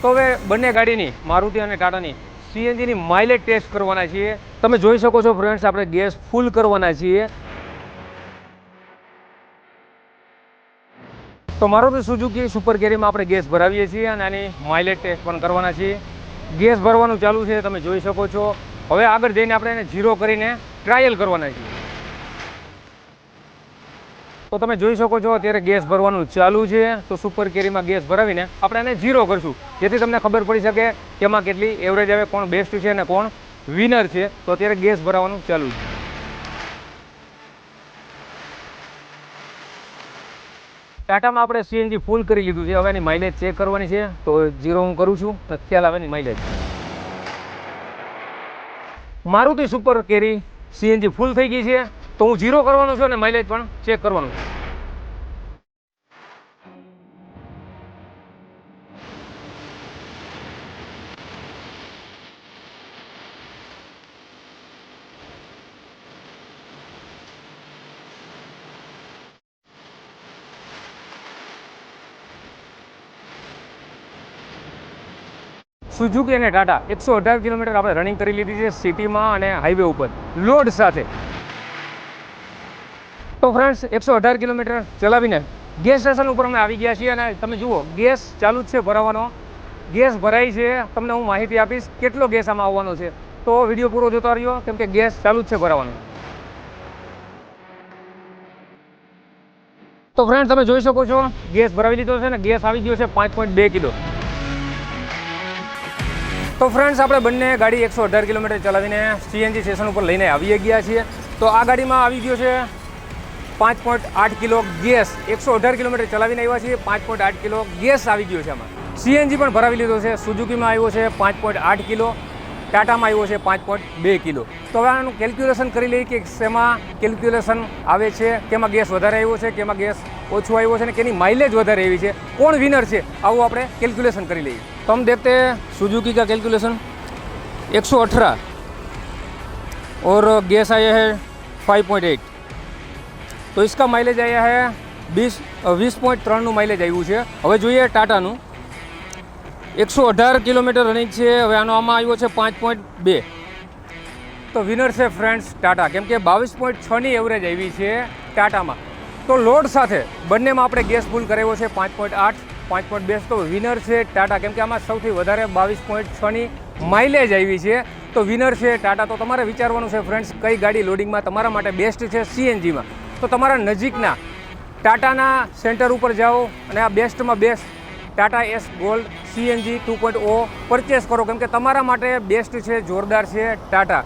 તો હવે બંને ગાડીની, મારુતિ અને ટાટાની સીએનજીની માઇલેજ ટેસ્ટ કરવાના છીએ. તમે જોઈ શકો છો ફ્રેન્ડ્સ આપણે ગેસ ફૂલ કરવાના છીએ. તો મારુતિ સુઝુકી સુપર કેરીમાં આપણે ગેસ ભરાવીએ છીએ અને આની માઇલેજ ટેસ્ટ પણ કરવાના છીએ. ગેસ ભરવાનું ચાલુ છે, તમે જોઈ શકો છો. હવે આગળ જઈને આપણે એને ઝીરો કરીને ટ્રાયલ કરવાના છીએ. તો તમે જોઈ શકો છો, અત્યારે ગેસ ભરવાનું ચાલુ છે. તો સુપર કેરીમાં ગેસ ભરાવીને આપણે એને ઝીરો કરશું. જેથી તમને ખબર પડી શકે એમાં કેટલી એવરેજ આવે, કોણ બેસ્ટ છે અને કોણ વિનર છે. તો અત્યારે ગેસ ભરાવાનું ચાલુ છે. ટાટામાં આપણે સીએનજી ફૂલ કરી લીધું છે. હવે એની માઇલેજ ચેક કરવાની છે. તો ઝીરો હું કરું છું, તો ખ્યાલ આવે mileage Maruti super carry CNG full થઈ ગઈ છે. તો હું ઝીરો કરવાનો છું અને માઇલેજ પણ ચેક કરવાનું છું. સુઝુકી અને ટાટા એકસો અઢાર કિલોમીટર આપણે રનિંગ કરી લીધી છે સિટીમાં અને હાઈવે ઉપર. લોડ સાથે. તો ફ્રેન્ડ્સ એકસો અઢાર કિલોમીટર ચલાવીને ગેસ સ્ટેશન ઉપર અમે આવી ગયા છીએ અને તમે જુઓ ગેસ ચાલુ જ છે ભરાવાનો. ગેસ ભરાય છે. તમને હું માહિતી આપીશ કેટલો ગેસ આમાં આવવાનો છે. તો વીડિયો પૂરો જોતા રહ્યો, કેમ કે ગેસ ચાલુ જ છે ભરાવાનો. તો ફ્રેન્ડ તમે જોઈ શકો છો ગેસ ભરાવી લીધો છે ને ગેસ આવી ગયો છે પાંચ પોઈન્ટ બે કિલો. તો ફ્રેન્ડ્સ આપણે બંને ગાડી એકસો અઢાર કિલોમીટર ચલાવીને સીએનજી સ્ટેશન ઉપર લઈને આવી ગયા છીએ. તો આ ગાડીમાં આવી ગયો છે પાંચ પોઈન્ટ આઠ કિલો ગેસ એકસો અઢાર કિલોમીટર ચલાવીને આવ્યા છીએ પાંચ પોઈન્ટ આઠ કિલો ગેસ આવી ગયો છે આમાં સીએનજી પણ ભરાવી લીધો છે સુઝુકીમાં આવ્યો છે પાંચ પોઈન્ટ આઠ કિલો ટાટામાં આવ્યો છે પાંચ પોઈન્ટ બે કિલો તો હવે આનું કેલ્ક્યુલેશન કરી લઈએ કે શેમાં કેલ્ક્યુલેશન આવે છે કેમાં ગેસ વધારે આવ્યો છે કેમાં ગેસ ઓછો આવ્યો છે અને કેની માઇલેજ વધારે આવી છે કોણ વિનર છે આવું આપણે કેલ્ક્યુલેશન કરી લઈએ તો हम देखते हैं सुजुकी का कैलकुलेशन एक सौ अठारह और गैस आया है फाइव पॉइंट एट તો ઇસકા માઇલેજ આવ્યા હે વીસ વીસ પોઈન્ટ ત્રણનું માઇલેજ આવ્યું છે. હવે જોઈએ ટાટાનું. એકસો અઢાર કિલોમીટર રનિંગ છે. હવે આનો આમાં આવ્યો છે પાંચ પોઈન્ટ બે. તો વિનર છે ફ્રેન્ડ્સ ટાટા. કેમ કે બાવીસ પોઈન્ટ છની એવરેજ આવી છે ટાટામાં. તો લોડ સાથે બંનેમાં આપણે ગેસ ફૂલ કરાવ્યો છે પાંચ પોઈન્ટ આઠ, પાંચ પોઈન્ટ બે. તો વિનર છે ટાટા. કેમ કે આમાં સૌથી વધારે બાવીસ પોઈન્ટ છની માઇલેજ આવી છે. તો વિનર છે ટાટા. તો તમારે વિચારવાનું છે ફ્રેન્ડ્સ કઈ ગાડી લોડિંગમાં તમારા માટે બેસ્ટ છે? સીએનજીમાં તો તમારા નજીકના ટાટાના સેન્ટર ઉપર જાઓ અને આ બેસ્ટમાં best Tata ace gold CNG two point O purchase કરો. કેમ કે તમારા માટે બેસ્ટ છે, જોરદાર છે ટાટા.